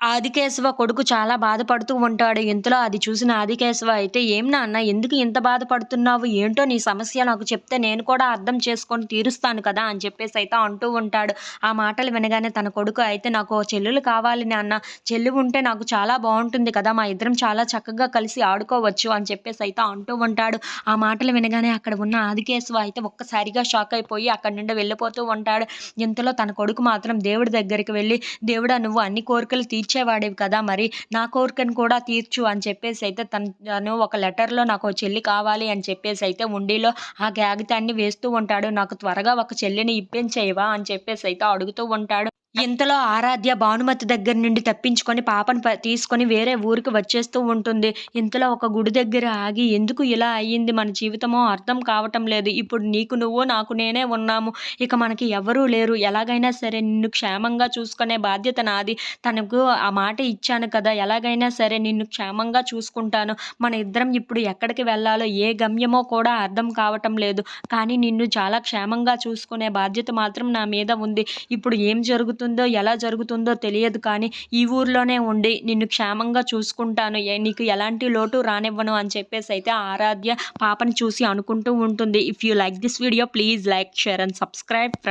ఆదికేశవ కొడుకు చాలా బాధపడుతూ ఉంటాడు. ఇంతలో అది చూసిన ఆదికేశవ అయితే "ఏం నాన్న ఎందుకు ఇంత బాధపడుతున్నావు? ఏంటో నీ సమస్య నాకు చెప్తే నేను కూడా అర్థం చేసుకొని తీరుస్తాను కదా" అని చెప్పేసి అయితే అంటూ ఉంటాడు. ఆ మాటలు వినగానే తన కొడుకు అయితే "నాకు చెల్లెలు కావాలి నాన్న. చెల్లు ఉంటే నాకు చాలా బాగుంటుంది కదా! మా ఇద్దరం చాలా చక్కగా కలిసి ఆడుకోవచ్చు" అని చెప్పేసి అయితే అంటూ ఉంటాడు. ఆ మాటలు వినగానే అక్కడ ఉన్న ఆదికేశవ అయితే ఒక్కసారిగా షాక్ అయిపోయి అక్కడి నుండి వెళ్ళిపోతూ ఉంటాడు. ఇంతలో తన కొడుకు మాత్రం దేవుడి దగ్గరికి వెళ్ళి "దేవుడా నువ్వు అన్ని కోరికలు తీర్చి ఇచ్చేవాడివి కదా! మరి నా కోరికను కూడా తీర్చు" అని చెప్పేసి అయితే తను తను ఒక లెటర్‌లో "నాకు చెల్లి కావాలి" అని చెప్పేసి అయితే ఉండిలో ఆ కాగితాన్ని వేస్తూ ఉంటాడు. "నాకు త్వరగా ఒక చెల్లిని ఇప్పించేయవా" అని చెప్పేసి అయితే అడుగుతూ ఉంటాడు. ఇంతలో ఆరాధ్య భానుమతి దగ్గర నుండి తప్పించుకొని పాపను ప తీసుకొని వేరే ఊరికి వచ్చేస్తూ ఉంటుంది. ఇంతలో ఒక గుడి దగ్గర ఆగి "ఎందుకు ఇలా అయ్యింది మన జీవితమో అర్థం కావటం లేదు. ఇప్పుడు నీకు నువ్వు, నాకు నేనే ఉన్నాము. ఇక మనకి ఎవరూ లేరు. ఎలాగైనా సరే నిన్ను క్షేమంగా చూసుకునే బాధ్యత నాది. తనకు ఆ మాట ఇచ్చాను కదా! ఎలాగైనా సరే నిన్ను క్షేమంగా చూసుకుంటాను. మన ఇద్దరం ఇప్పుడు ఎక్కడికి వెళ్ళాలో, ఏ గమ్యమో కూడా అర్థం కావటం లేదు. కానీ నిన్ను చాలా క్షేమంగా చూసుకునే బాధ్యత మాత్రం నా మీద ఉంది. ఇప్పుడు ఏం జరుగుతుంది జరుగుతుందో ఎలా జరుగుతుందో తెలియదు కానీ ఈ ఊర్లోనే ఉండి నిన్ను క్షేమంగా చూసుకుంటాను. నీకు ఎలాంటి లోటు రానివ్వను" అని చెప్పేసి అయితే ఆరాధ్య పాపని చూసి అనుకుంటూ ఉంటుంది. If you like this video please like, share and subscribe